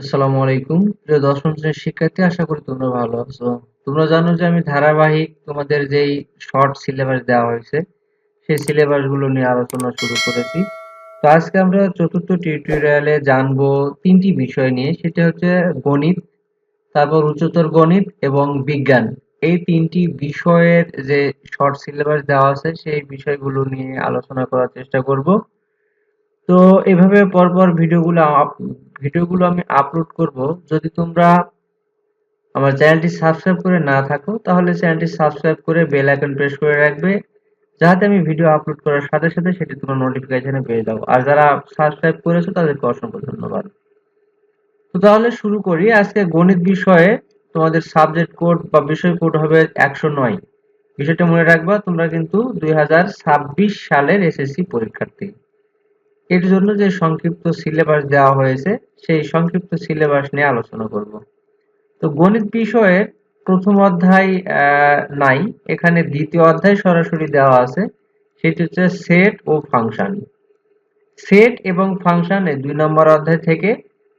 আসসালামু আলাইকুম। প্রিয় দশম শ্রেণির শিক্ষার্থী, আশা করি তোমরা ভালো আছো। তোমরা জানো যে আমি ধারাবাহিক তোমাদের যেই শর্ট সিলেবাস দেওয়া হয়েছে, সেই সিলেবাসগুলো নিয়ে আলোচনা শুরু করেছি। তো আজকে আমরা চতুর্থ টিউটোরিয়ালে জানব তিনটি বিষয় নিয়ে। সেটা হচ্ছে গণিত, তারপর উচ্চতর গণিত এবং বিজ্ঞান। এই তিনটি বিষয়ের যে শর্ট সিলেবাস দেওয়া আছে, সেই বিষয়গুলো নিয়ে আলোচনা করার চেষ্টা করব। তো এভাবে পরপর ভিডিওগুলো ভিডিওগুলো আমি আপলোড করব। যদি তোমরা আমার চ্যানেলটি সাবস্ক্রাইব করে না থাকো, তাহলে চ্যানেলটি সাবস্ক্রাইব করে বেল আইকন প্রেস করে রাখবে, যাতে আমি ভিডিও আপলোড করার সাথে সাথে সেটি তোমরা নোটিফিকেশনে পেয়ে যাও। আর যারা সাবস্ক্রাইব করেছ, তাদেরকে অসংখ্য ধন্যবাদ। তো তাহলে শুরু করি। আজকে গণিত বিষয়ে তোমাদের সাবজেক্ট কোড বা বিষয় কোড হবে একশো নয়। বিষয়টা মনে রাখবা, তোমরা কিন্তু দুই হাজার ছাব্বিশ সালের এসএসসি পরীক্ষার্থী। এর জন্য যে সংক্ষিপ্ত সিলেবাস দেওয়া হয়েছে, সেই সংক্ষিপ্ত সিলেবাস নিয়ে আলোচনা করব। তো গণিত বিষয়ের প্রথম অধ্যায় নাই। এখানে দ্বিতীয় অধ্যায় সরাসরি দেওয়া আছে। সেটি হচ্ছে সেট ও ফাংশন সেট এবং ফাংশন দুই নম্বর অধ্যায় থেকে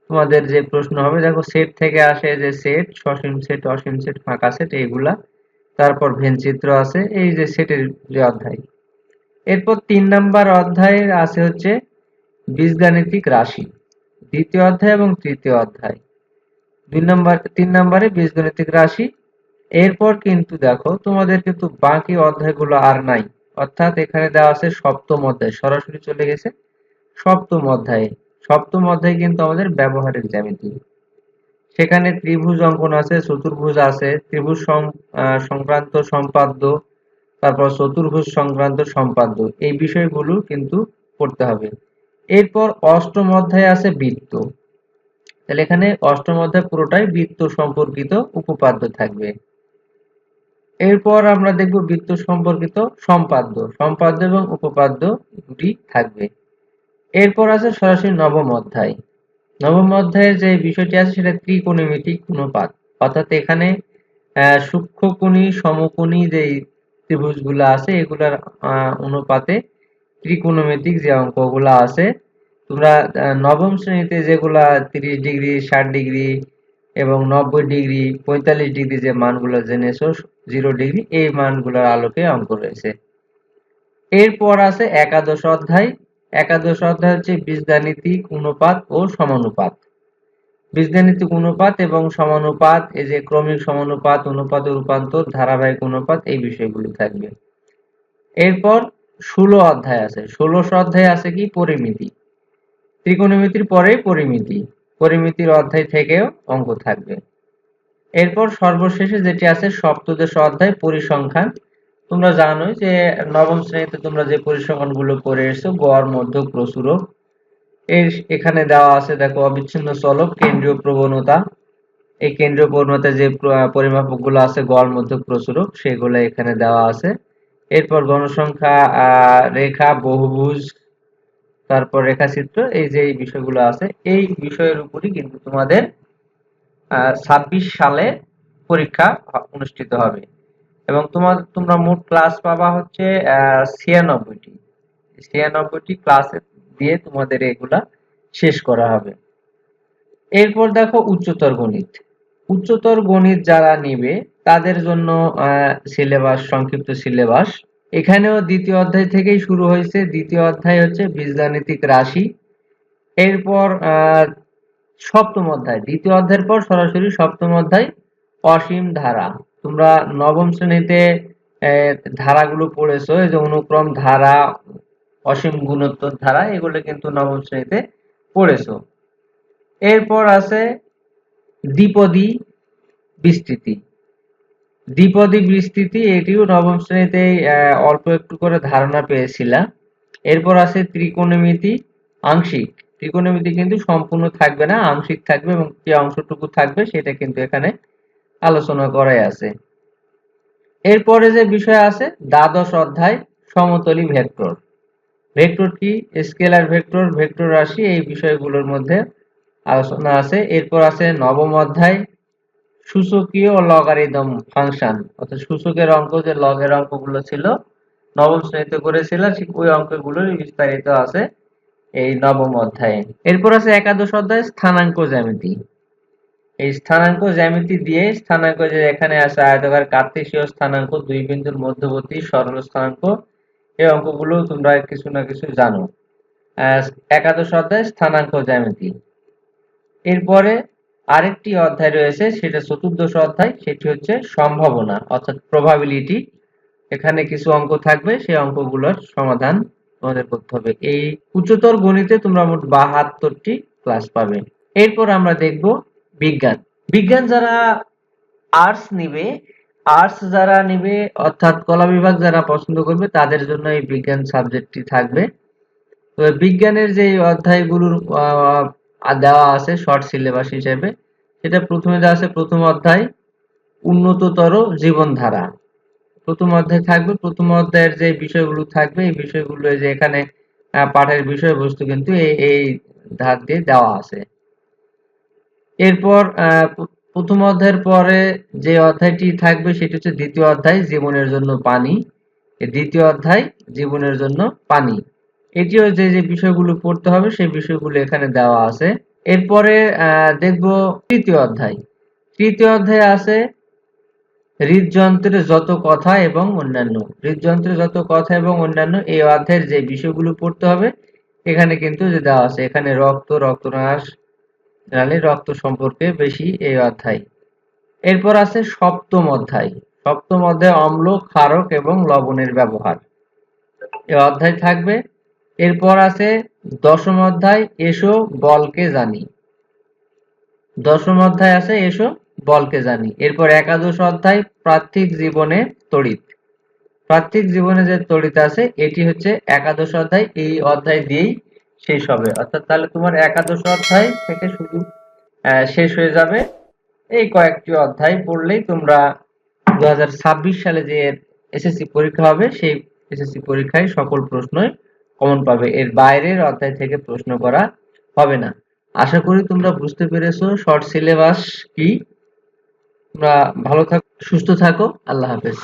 তোমাদের যে প্রশ্ন হবে, দেখো সেট থেকে আসে যে সেট সসীম সেট অসীম সেট ফাঁকা সেট এইগুলা। তারপর ভেনচিত্র আছে, এই যে সেটের যে অধ্যায়। এরপর তিন নাম্বার অধ্যায় আছে হচ্ছে বীজগাণিতিক রাশি, দ্বিতীয় অধ্যায় এবং তৃতীয় অধ্যায়। দুই নম্বর, তিন নম্বরে বীজগণিতিক রাশি। এরপর কিন্তু দেখো, তোমাদের কিন্তু বাকি অধ্যায়গুলো আর নাই। অর্থাৎ এখানে দেওয়া আছে সপ্তম অধ্যায়, সরাসরি চলে গেছে সপ্তম অধ্যায়ে। সপ্তম অধ্যায় কিন্তু আমাদের ব্যবহারিক জ্যামিতি। সেখানে ত্রিভুজ অঙ্কন আছে, চতুর্ভুজ আছে, ত্রিভুজ সংক্রান্ত সম্পাদ্য, তারপর চতুর্ভুজ সংক্রান্ত সম্পাদ্য। এই বিষয়গুলো কিন্তু পড়তে হবে। এরপর অষ্টম অধ্যায়ে আছে বৃত্ত। তাহলে এখানে অষ্টম অধ্যায় পুরোটাই বৃত্ত সম্পর্কিত উপপাদ্য থাকবে। এরপর আমরা দেখব বৃত্ত সম্পর্কিত সম্পাদ্য। সম্পাদ্য এবং উপপাদ্য দুটি থাকবে। এরপর আছে সরাসরি নবম অধ্যায়। নবম অধ্যায়ে যে বিষয়টি আছে সেটা ত্রিকোণমিতিক অনুপাত অর্থাৎ এখানে সূক্ষ্মকোণী, সমকোণী যে ত্রিভুজগুলো আছে, এগুলার অনুপাতে ত্রিকোণমিতিক যে অঙ্কগুলো আছে, তোমরা নবম শ্রেণীতে যেগুলা তিরিশ ডিগ্রি, ষাট ডিগ্রি এবং নব্বই ডিগ্রি, পঁয়তাল্লিশ ডিগ্রি যে মানগুলো জেনেছো, জিরো ডিগ্রি, এই মানগুলোর আলোকে অঙ্ক রয়েছে। এরপর আছে একাদশ অধ্যায়। একাদশ অধ্যায় হচ্ছে বীজগাণিতিক অনুপাত ও সমানুপাত। বীজগাণিতিক অনুপাত এবং সমানুপাত, এই যে ক্রমিক সমানুপাত, অনুপাত রূপান্তর, ধারাবাহিক অনুপাত, এই বিষয়গুলো থাকবে। এরপর ষোলো অধ্যায় আছে। ষোলোশ অধ্যায় আছে কি? পরিমিতি। ত্রিকোণমিতির পরেই পরিমিতি। পরিমিতির অধ্যায় থেকেও অঙ্ক থাকবে। এরপর সর্বশেষে যেটি আছে, সপ্তদশ অধ্যায় পরিসংখ্যান। তোমরা জানো যে নবম শ্রেণীতে তোমরা যে পরিসংখ্যানগুলো করে এসছো, গড়, মধ্য, প্রচুরক, এর এখানে দেওয়া আছে, দেখো, অবিচ্ছিন্ন চলক, কেন্দ্রীয় প্রবণতা। এই কেন্দ্রীয় প্রবণতা যে পরিমাপকগুলো আছে, গড়, মধ্য, প্রচুরক, সেগুলো এখানে দেওয়া আছে। এরপর গণসংখ্যা রেখা, বহুভুজ, তারপর রেখাচিত্র, এই যে এই বিষয়গুলো আছে, এই বিষয়ের উপরই কিন্তু তোমাদের ছাব্বিশ সালে পরীক্ষা অনুষ্ঠিত হবে। এবং তোমার, তোমরা মোট ক্লাস পাবা হচ্ছে ছিয়ানব্বইটি। ছিয়ানব্বইটি ক্লাস দিয়ে তোমাদের এগুলা শেষ করা হবে। এরপর দেখো উচ্চতর গণিত। উচ্চতর গণিত যারা নিবে, তাদের জন্য সিলেবাস সংক্ষিপ্ত সিলেবাস এখানেও দ্বিতীয় অধ্যায় থেকেই শুরু হয়েছে। দ্বিতীয় অধ্যায় হচ্ছে বীজগাণিতিক রাশি। এরপর সপ্তম অধ্যায়। দ্বিতীয় অধ্যায়ের পর সরাসরি সপ্তম অধ্যায়, অসীম ধারা। তোমরা নবম শ্রেণীতে ধারাগুলো পড়েছো, এই যে অনুক্রম ধারা, অসীম গুণোত্তর ধারা, এগুলো কিন্তু নবম শ্রেণীতে পড়েছো। এরপর আছে দ্বিপদী বিস্তৃতি। দ্বিপদী বিস্তৃতি এটিও নবম শ্রেণীতে অল্প একটু করে ধারণা পেয়েছিলাম। এরপর আছে ত্রিকোণমিতি আংশিক। ত্রিকোণমিতি কিন্তু সম্পূর্ণ থাকবে না, আংশিক থাকবে এবং যে অংশটুকু থাকবে সেটা কিন্তু এখানে আলোচনা করাই আছে। এরপরে যে বিষয় আছে, দ্বাদশ অধ্যায়, সমতলী ভেক্টর। ভেক্টর কি? স্কেলার ভেক্টর ভেক্টর রাশি, এই বিষয়গুলোর মধ্যে আলোচনা আছে। এরপর আছে নবম অধ্যায়, সূচকীয় লগারিদম ফাংশন অর্থাৎ সূচকের অঙ্ক যে লগের অঙ্কগুলো ছিল, নবম শ্রেণীতে করেছিলাম ওই অঙ্কগুলোর বিস্তারিত আছে এই নবম অধ্যায়ে। এরপর আছে একাদশ অধ্যায়, স্থানাঙ্ক জ্যামিতি। এই স্থানাঙ্ক জ্যামিতি দিয়ে স্থানাঙ্ক যে এখানে আছে, আয়তকার কার্তেশীয় স্থানাঙ্ক, দুই বিন্দুর মধ্যবর্তী সরল স্থানাঙ্ক, এই অঙ্কগুলো তোমরা কিছু না কিছু জানো। একাদশ অধ্যায়, স্থানাঙ্ক জ্যামিতি। এরপরে আরেকটি অধ্যায় রয়েছে, সেটা চতুর্দশ অধ্যায়, সেটি হচ্ছে সম্ভাবনা, অর্থাৎ প্রবাবিলিটি এখানে কিছু অঙ্ক থাকবে, সেই অঙ্কগুলোর সমাধান তোমাদের করতে হবে। এই উচ্চতর গণিতে তোমরা মোট বাহাত্তরটি ক্লাস পাবে। এরপর আমরা দেখব বিজ্ঞান। বিজ্ঞান যারা আর্টস নিবে আর্টস যারা নিবে, অর্থাৎ কলা বিভাগ যারা পছন্দ করবে, তাদের জন্য এই বিজ্ঞান সাবজেক্টটি থাকবে। তো বিজ্ঞানের যে অধ্যায়গুলোর দেওয়া আছে শর্ট সিলেবাস হিসেবে। সেটা প্রথমে দেওয়া আছে প্রথম অধ্যায়, উন্নততর জীবনধারা। প্রথম অধ্যায় থাকবে, প্রথম অধ্যায়ের যে বিষয়গুলো থাকবে, এই বিষয়গুলো যে এখানে পাঠের বিষয়বস্তু কিন্তু এই এই ধার দিয়ে দেওয়া আছে। এরপর প্রথম অধ্যায়ের পরে যে অধ্যায়টি থাকবে, সেটি হচ্ছে দ্বিতীয় অধ্যায়, জীবনের জন্য পানি। দ্বিতীয় অধ্যায়, জীবনের জন্য পানি। এটিও যে যে বিষয়গুলো পড়তে হবে, সেই বিষয়গুলো এখানে দেওয়া আছে। এরপরে দেখব তৃতীয় অধ্যায়। তৃতীয় অধ্যায়ে আছে, হৃদযন্ত্রের যত কথা এবং অন্যান্য। হৃদযন্ত্রের যত কথা এবং অন্যান্য, এই অধ্যায়ের যে বিষয়গুলো পড়তে হবে, এখানে কিন্তু যে দেওয়া আছে, এখানে রক্ত, রক্তনাশ, নালী রক্ত সম্পর্কে বেশি এই অধ্যায়। এরপর আছে সপ্তম অধ্যায়। সপ্তম অধ্যায় অম্ল, ক্ষারক এবং লবণের ব্যবহার। এই অধ্যায় থাকবে এরপর আছে দশম অধ্যায়, এসো বলকে জানি। দশম অধ্যায় আছে, এসো বলকে জানি। এরপর একাদশ অধ্যায় প্রাত্যিক জীবনে তড়িৎ। প্রাত্যিক জীবনে যে তড়িৎ আছে, এটি হচ্ছে একাদশ অধ্যায়, এই অধ্যায় দিয়েই শেষ হবে। অর্থাৎ তাহলে তোমার একাদশ অধ্যায় থেকে শুধু শেষ হয়ে যাবে। এই কয়েকটি অধ্যায় পড়লেই তোমরা দু হাজার ছাব্বিশ সালে যে এসএসসি পরীক্ষা হবে, সেই এসএসসি পরীক্ষায় সকল প্রশ্নই কমন পাবে। এর বাইরের অধ্যায় থেকে প্রশ্ন করা হবে না। আশা করি তোমরা বুঝতে পেরেছ শর্ট সিলেবাস কি। তোমরা ভালো থাকো, সুস্থ থাকো। আল্লাহ হাফেজ।